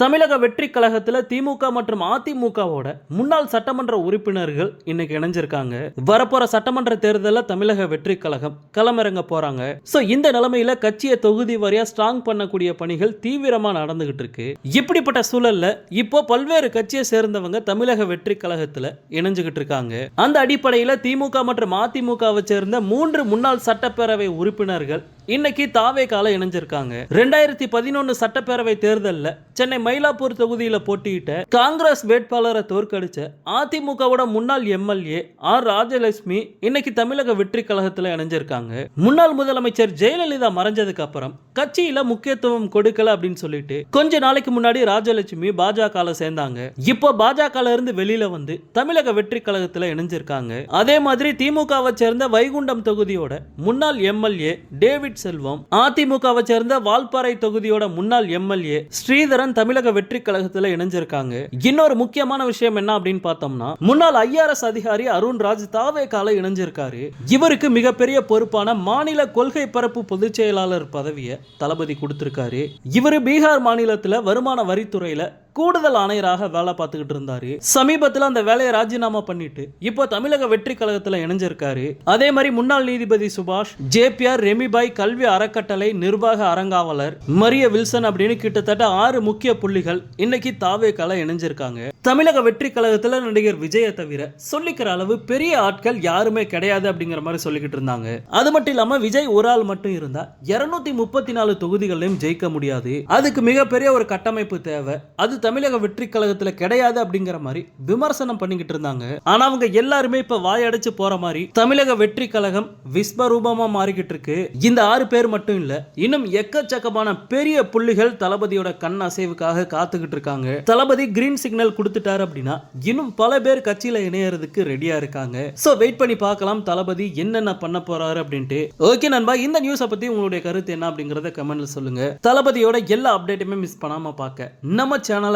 தமிழக வெற்றி கழகத்தில் திமுக மற்றும் அதிமுகவோட முன்னாள் சட்டமன்ற உறுப்பினர்கள் இன்னைக்கு இணைஞ்சிருக்காங்க. வரப்போற சட்டமன்ற தேர்தலில் தமிழக வெற்றி கழகம் களமிறங்க போறாங்க. சோ இந்த நிலைமையில கட்சியை தொகுதி வரையா ஸ்ட்ராங் பண்ணக்கூடிய பணிகள் தீவிரமா நடந்துகிட்டு இருக்கு. இப்படிப்பட்ட சூழல்ல இப்போ பல்வேறு கட்சியை சேர்ந்தவங்க தமிழக வெற்றி கழகத்துல இணைஞ்சுகிட்டு இருக்காங்க. அந்த அடிப்படையில் திமுக மற்றும் அதிமுகவை சேர்ந்த மூன்று முன்னாள் சட்டப்பேரவை உறுப்பினர்கள் இன்னைக்கு தாவே கால இணைஞ்சிருக்காங்க. ரெண்டாயிரத்தி பதினொன்னு சட்டப்பேரவை தேர்தலில் சென்னை மயிலாப்பூர் தொகுதியில போட்டியிட்ட காங்கிரஸ் வேட்பாளரை தோற்கடிச்ச அதிமுகவோட முன்னாள் எம்எல்ஏ ஆர் ராஜலட்சுமி இன்னைக்கு தமிழக வெற்றி கழகத்துல இணைஞ்சிருக்காங்க. முன்னாள் முதலமைச்சர் ஜெயலலிதா மறைஞ்சதுக்கு அப்புறம் கட்சியில முக்கியத்துவம் கொடுக்கல அப்படின்னு சொல்லிட்டு கொஞ்ச நாளைக்கு முன்னாடி ராஜலட்சுமி பாஜக சேர்ந்தாங்க. இப்போ பாஜக இருந்து வெளியில வந்து தமிழக வெற்றி கழகத்தில் இணைஞ்சிருக்காங்க. அதே மாதிரி திமுகவை சேர்ந்த வைகுண்டம் தொகுதியோட முன்னாள் எம்எல்ஏ டேவிட் செல்வம் அதிமுகவை சேர்ந்த வால்பாறை தொகுதியோட முன்னாள் எம்எல்ஏ ஸ்ரீதரன் தமிழக வெற்றி கழகத்துல இணைஞ்சிருக்காங்க. இன்னொரு முக்கியமான விஷயம் என்ன அப்படின்னு பார்த்தோம்னா முன்னாள் ஐஆர்எஸ் அதிகாரி அருண் ராஜ் தாவே கால இணைஞ்சிருக்காரு. இவருக்கு மிகப்பெரிய பொறுப்பான மாநில கொள்கை பரப்பு பொதுச் செயலாளர் பதவியை தளபதி கொடுத்திருக்காரு. இவர் பீகார் மாநிலத்துல வருமான வரித்துறையில கூடுதல் ஆணையராக வேலை பார்த்துக்கிட்டு இருந்தாரு. சமீபத்தில் அந்த வேலையை ராஜினாமா பண்ணிட்டு இப்போ தமிழக வெற்றி கழகத்தில் இணைஞ்சிருக்காரு. அதே மாதிரி முன்னாள் நீதிபதி சுபாஷ் ஜேபிஆர் ரெமிபாய் கல்வி அறக்கட்டளை நிர்வாக அரங்காவலர் மரிய வில்சன் அப்படின்னு கிட்டத்தட்ட ஆறு முக்கிய புள்ளிகள் இன்னைக்கு தாவே கால இணைஞ்சிருக்காங்க. தமிழக வெற்றி கழகத்தில் நடிகர் விஜயை தவிர சொல்லிக்கிற அளவு பெரிய ஆட்கள் யாருமே கிடையாது அப்படிங்கிற மாதிரி சொல்லிக்கிட்டு இருந்தாங்க. அது மட்டும் இல்லாம விஜய் ஒரு ஆள் மட்டும் இருந்தா இருநூத்தி முப்பத்தி நாலு தொகுதிகளையும் ஜெயிக்க முடியாது. அதுக்கு மிகப்பெரிய ஒரு கட்டமைப்பு தேவை. அது தமிழக வெற்றி கழகத்துல கிடையாது அப்படிங்கிற மாதிரி விமர்சனம் பண்ணிக்கிட்டு இருந்தாங்க. ஆனா அவங்க எல்லாருமே இப்ப வாயடைச்சு போற மாதிரி தமிழக வெற்றி கழகம் விஸ்வரூபமா மாறிக்கிட்டு இருக்கு. இந்த ஆறு பேர் மட்டும் இல்ல இன்னும் எக்கச்சக்கமான பெரிய புள்ளிகள் தளபதியோட கண் அசைவுக்காக காத்துக்கிட்டு இருக்காங்க. தளபதி கிரீன் சிக்னல் கொடுத்துட்டாரு அப்படின்னா இன்னும் பல பேர் கட்சியில இணையறதுக்கு ரெடியா இருக்காங்க. சோ வெயிட் பண்ணி பார்க்கலாம் தளபதி என்னென்ன பண்ண போறாரு அப்படின்ட்டு. ஓகே நண்பா இந்த நியூஸை பத்தி உங்களுடைய கருத்து என்ன அப்படிங்கறத கமெண்ட்ல சொல்லுங்க. தளபதியோட எல்லா அப்டேட்டுமே மிஸ் பண்ணாம பார்க்க. நம்ம சேனலை